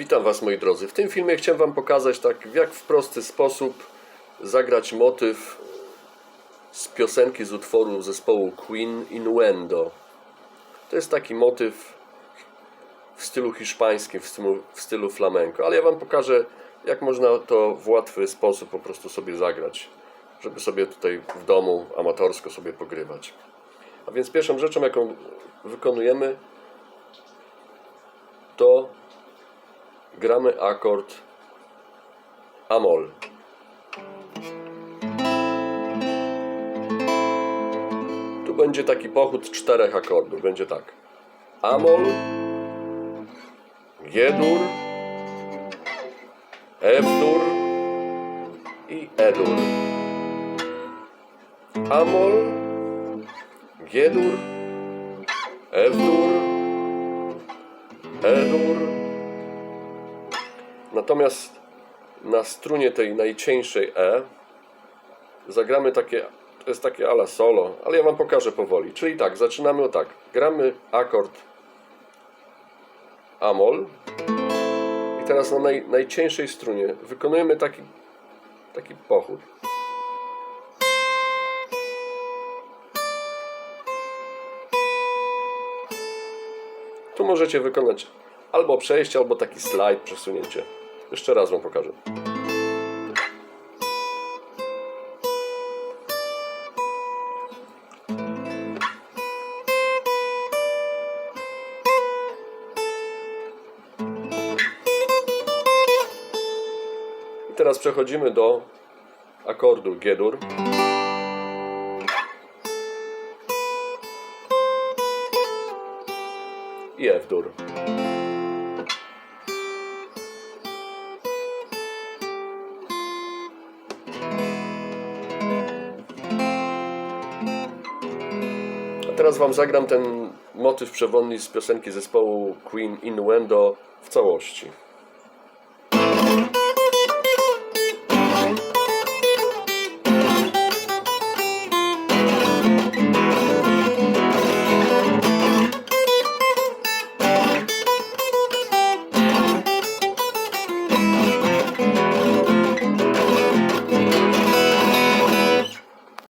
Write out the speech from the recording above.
Witam Was moi drodzy. W tym filmie chciałem Wam pokazać tak jak w prosty sposób zagrać motyw z piosenki z utworu zespołu Queen Innuendo. To jest taki motyw w stylu hiszpańskim, w stylu, w stylu flamenco, ale ja Wam pokażę jak można to w łatwy sposób po prostu sobie zagrać, żeby sobie tutaj w domu amatorsko sobie pogrywać. A więc pierwszą rzeczą jaką wykonujemy to gramy akord Amol. Tu będzie taki pochód czterech akordów. Będzie tak. Amol, G-dur, F-dur i E-dur. Amol, G-dur, F-dur, E-dur. Natomiast na strunie tej najcieńszej E zagramy takie, to jest takie ala solo, ale ja Wam pokażę powoli. Czyli tak, zaczynamy o tak. Gramy akord Amol i teraz na naj, najcieńszej strunie wykonujemy taki, taki pochód. Tu możecie wykonać albo przejście, albo taki slajd, przesunięcie. Jeszcze raz Wam pokażę. I teraz przechodzimy do akordu G-dur. I F-dur. Teraz Wam zagram ten motyw przewodni z piosenki zespołu Queen Innuendo w całości.